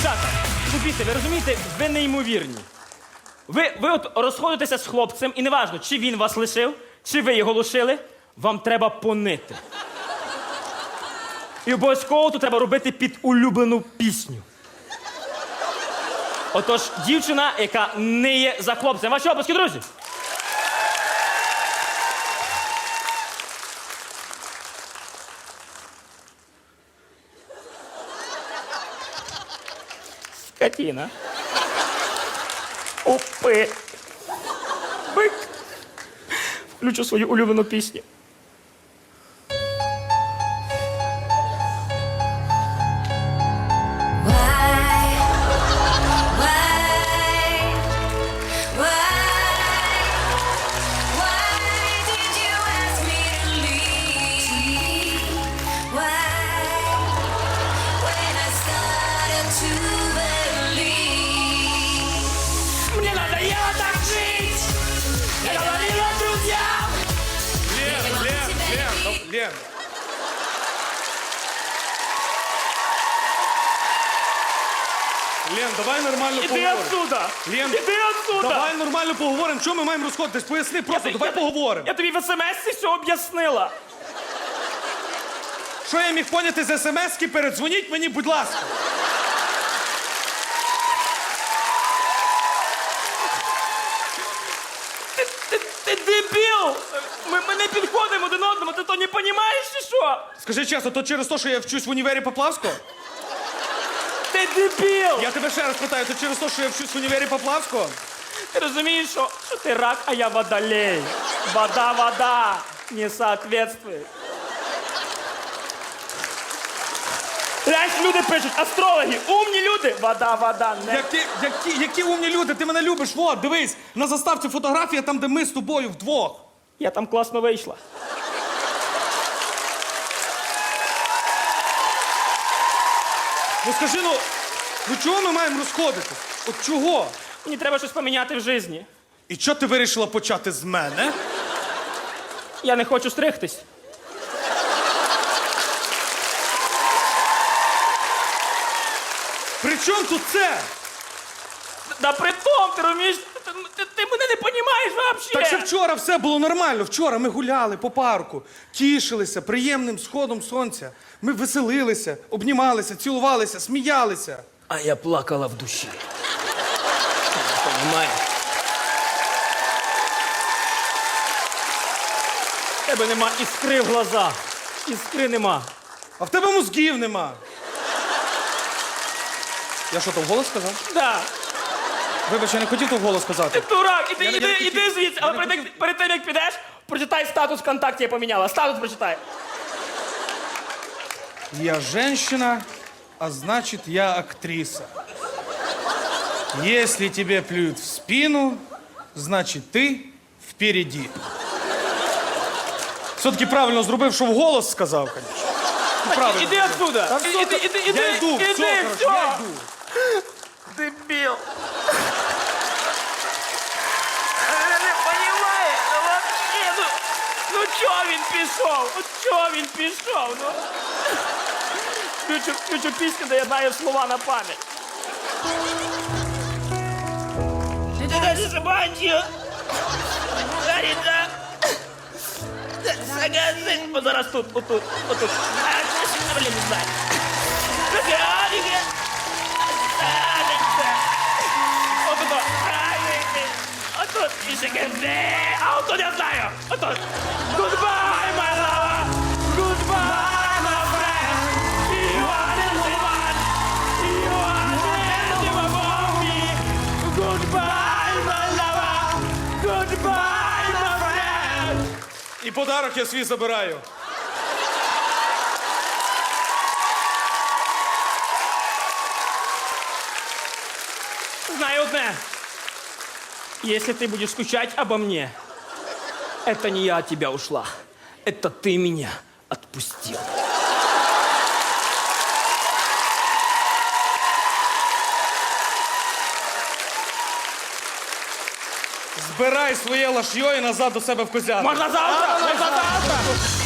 Дівчата, слухайте, ви розумієте, ви неймовірні. Ви, ви от розходитеся з хлопцем, і неважно, чи він вас лишив, чи ви його лишили, вам треба понити. І обов'язково тут треба робити під улюблену пісню. Отож, дівчина, яка ниє за хлопцем. Ваші оплески, друзі! Скотина. Опи. Бик. Включу свою улюблену пісню. Лен, Лен. Лен, давай нормально Іди поговоримо. отсюда! Лен, Іди отсюда! Давай нормально поговоримо. Чому ми маємо розходитись? Поясни просто, Я- давай я- поговоримо. Я тобі в смс все об'яснила. Що я міг поняти з смс-ки? Передзвоніть мені, будь ласка. Ти, ти, ти дебіл! Ми, ми не підходимо один одному, ти то не розумієш чи що? Скажи чесно, то через те, що я вчусь в універі Поплавського? Ти дебіл! Я тебе ще раз питаю, то через те, що я вчусь в універі Поплавського? Ти розумієш, що, що ти рак, а я водолей. Вода, вода не соответствует. Знаєш, люди пишуть, астрологи, умні люди. Вода, вода, не. Які, які, які умні люди, ти мене любиш. Вот, дивись, на заставці фотографія там, де ми з тобою вдвох. Я там класно вийшла. Ну скажи, ну, ну чого ми маємо розходитись? От чого? Мені треба щось поміняти в житті. І чого ти вирішила почати з мене? Я не хочу стригтись. Чому тут це? Да при том, ти розумієш, ти, ти, ти мене не розумієш взагалі. Так що вчора все було нормально. Вчора ми гуляли по парку, тішилися приємним сходом сонця. Ми веселилися, обнімалися, цілувалися, сміялися. А я плакала в душі. Понимаєш? Тебе нема іскри в глазах. Іскри нема. А в тебе мозгів нема. Я що, то вголос сказав? Да. Вибач, я не хотів то вголос сказати. Ти дурак, іди, Я не- іди, я не іди хотів. звідси. Я Але не перед, хотів. перед тим, як підеш, прочитай статус ВКонтакті, я поміняла. Статус прочитай. Я женщина, а значит, я актриса. Если тебе плюют в спину, значит, ты впереди. Все-таки правильно зробив, що вголос сказав, конечно. Іди отсюда. Та все, Іди, іди, іди, я йду, іди, все, коротше, все. я йду. Дебіл. Вона не понімає, ну вообще, ну, ну чого він пішов? Ну чого він пішов? Ну. Включу, включу пісню, де я знаю слова на пам'ять. О, зараз тут, отут, отут. А, блін, не знаю. Отут. Отут, і ще. А отут я знаю. Отут. Goodbye, Goodbye, my lover. Goodbye, my friend. І подарок я свій забираю. Знаю одне. Если ты будешь скучать обо мне, это не я от тебя ушла. Это ты меня отпустил. Збирай своє лашйо і назад до себе в козятку. Можна завтра? Можна завтра?